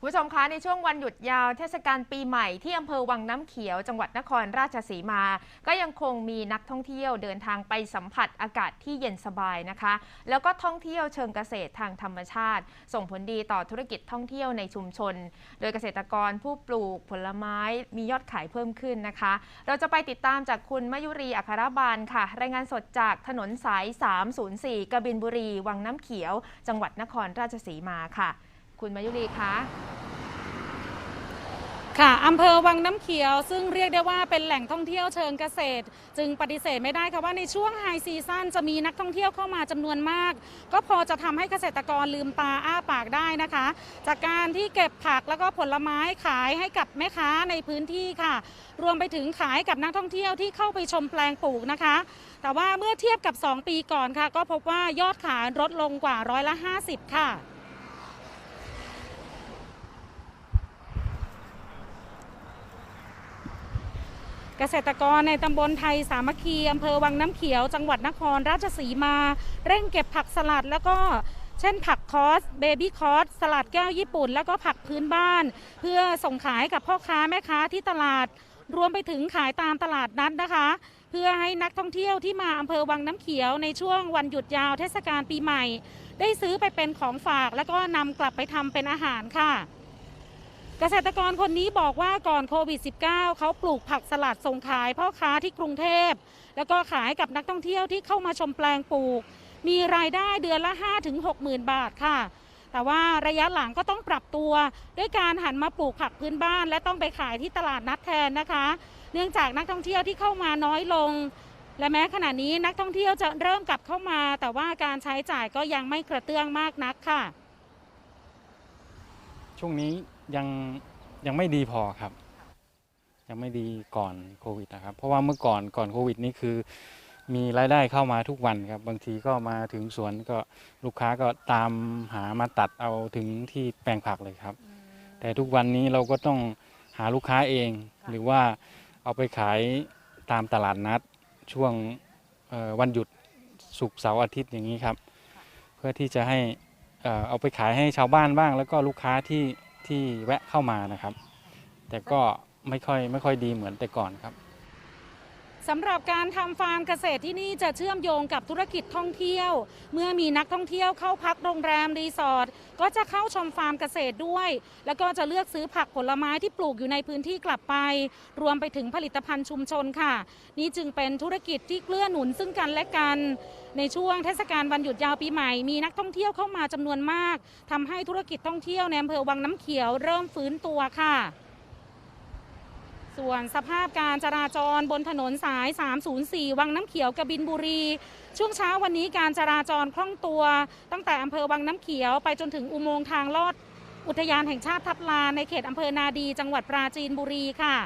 คุณผู้ชมคะในช่วงวันหยุดยาวเทศกาลปีใหม่ที่อำเภอวังน้ำเขียวจังหวัดนครราชสีมา ก็ยังคงมีนักท่องเที่ยวเดินทางไปสัมผัสอากาศที่เย็นสบายนะคะ แล้วก็ท่องเที่ยวเชิงเกษตรทางธรรมชาติ ส่งผลดีต่อธุรกิจท่องเที่ยวในชุมชน โดยเกษตรกรผู้ปลูกผลไม้มียอดขายเพิ่มขึ้นนะคะ เราจะไปติดตามจากคุณมยุรีอัครบาลค่ะ รายงานสดจากถนนสาย 304 กบินบุรี วังน้ำเขียว จังหวัดนครราชสีมาค่ะ คุณมายุรีคะค่ะอำเภอวังน้ำเขียว ซึ่งเรียกได้ว่าเป็นแหล่งท่องเที่ยวเชิงเกษตร จึงปฏิเสธไม่ได้ค่ะว่าในช่วงไฮซีซั่นจะมีนักท่องเที่ยวเข้ามาจำนวนมาก ก็พอจะทำให้เกษตรกรลืมตาอ้าปากได้นะคะ จากการที่เก็บผักแล้วก็ผลไม้ขายให้กับแม่ค้าในพื้นที่ค่ะ รวมไปถึงขายกับนักท่องเที่ยวที่เข้าไปชมแปลงปลูกนะคะ แต่ว่าเมื่อเทียบกับ 2 ปีก่อนค่ะ ก็พบว่ายอดขายลดลงกว่าร้อยละ 50 ค่ะ เกษตรกรในตำบลไทยสามัคคีอำเภอวังน้ำเขียว จังหวัดนครราชสีมา เร่งเก็บผักสลัดแล้วก็เช่นผักคอสเบบี้คอสสลัดแก้วญี่ปุ่น แล้วก็ผักพื้นบ้าน เพื่อส่งขายกับพ่อค้าแม่ค้าที่ตลาด รวมไปถึงขายตามตลาดนัดนะคะ เพื่อให้นักท่องเที่ยวที่มาอำเภอวังน้ำเขียวในช่วงวันหยุดยาวเทศกาลปีใหม่ ได้ซื้อไปเป็นของฝากแล้วก็นำกลับไปทำเป็นอาหารค่ะ เกษตรกรคนนี้บอกว่าก่อนโควิด -19 เขาปลูกผักสลัดส่งขายพ่อค้าที่กรุงเทพ แล้วก็ขายกับนักท่องเที่ยวที่เข้ามาชมแปลงปลูก มีรายได้เดือนละ 5-6หมื่นบาทค่ะ แต่ว่าระยะหลังก็ต้องปรับตัว ด้วยการหันมาปลูกผักพื้นบ้าน และต้องไปขายที่ตลาดนัดแทนนะคะ เนื่องจากนักท่องเที่ยวที่เข้ามาน้อยลง และแม้ขณะนี้นักท่องเที่ยวจะเริ่มกลับเข้ามา แต่ว่าการใช้จ่ายก็ยังไม่กระเตื้องมากนักค่ะ ช่วงนี้ ยังยังไม่ดีพอครับ ยังไม่ดีก่อนโควิดนะครับ เพราะว่าเมื่อก่อนก่อนโควิดนี่คือ มีรายได้เข้ามาทุกวันครับ บางทีก็มาถึงสวนก็ลูกค้าก็ตามหามาตัดเอาถึงที่แปลงผักเลยครับ แต่ทุกวันนี้เราก็ต้องหาลูกค้าเอง หรือว่าเอาไปขายตามตลาดนัดช่วงเอ่อวันหยุดศุกร์เสาร์อาทิตย์อย่างนี้ครับ เพื่อที่จะให้เอ่อเอาไปขายให้ชาวบ้านบ้าง แล้วก็ลูกค้าที่ ที่แวะเข้ามานะครับ แต่ก็ไม่ค่อยไม่ค่อยดีเหมือนแต่ก่อนครับ สำหรับการทำฟาร์มเกษตรที่นี่จะเชื่อมโยงกับธุรกิจท่องเที่ยว เมื่อมีนักท่องเที่ยวเข้าพักโรงแรมรีสอร์ทก็จะเข้าชมฟาร์มเกษตรด้วย แล้วก็จะเลือกซื้อผักผลไม้ที่ปลูกอยู่ในพื้นที่กลับไป รวมไปถึงผลิตภัณฑ์ชุมชนค่ะ นี่จึงเป็นธุรกิจที่เกื้อหนุนซึ่งกันและกัน ในช่วงเทศกาลวันหยุดยาวปีใหม่ มีนักท่องเที่ยวเข้ามาจำนวนมากทำให้ธุรกิจท่องเที่ยวในอำเภอวังน้ำเขียวเริ่มฟื้นตัวค่ะ ส่วนสภาพการจราจรบนถนนสาย 304 วังน้ำเขียวกบินบุรี ช่วงเช้าวันนี้การจราจรคล่องตัว ตั้งแต่อำเภอวังน้ำเขียวไปจนถึงอุโมงค์ทางลอด อุทยานแห่งชาติทับลานในเขตอำเภอนาดี จังหวัดปราจีนบุรีค่ะ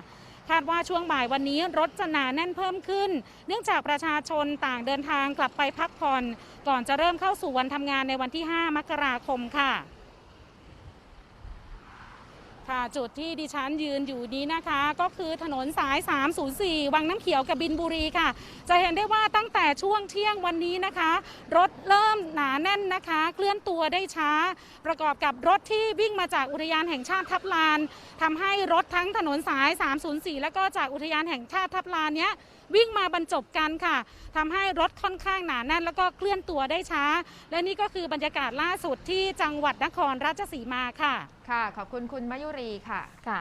คาดว่าช่วงบ่ายวันนี้รถจะหนาแน่นเพิ่มขึ้น เนื่องจากประชาชนต่างเดินทางกลับไปพักผ่อน ก่อนจะเริ่มเข้าสู่วันทำงานในวันที่ 5 มกราคมค่ะ ค่ะจุดที่ดิฉันยืนอยู่นี้นะคะ ก็คือถนนสาย 304 วังน้ำเขียวกับบินบุรีค่ะ จะเห็นได้ว่าตั้งแต่ช่วงเที่ยงวันนี้นะคะ รถเริ่มหนาแน่นนะคะ เคลื่อนตัวได้ช้า ประกอบกับรถที่วิ่งมาจากอุทยานแห่งชาติทับลานทำให้รถทั้งถนนสาย 304 แล้วก็จากอุทยานแห่งชาติทับลานเนี้ยวิ่งมาบรรจบกันค่ะทำให้รถค่อนข้างหนาแน่น แล้วก็เคลื่อนตัวได้ช้า และนี่ก็คือบรรยากาศล่าสุดที่จังหวัดนครราชสีมาค่ะ ค่ะ ขอบคุณคุณมายุรีค่ะ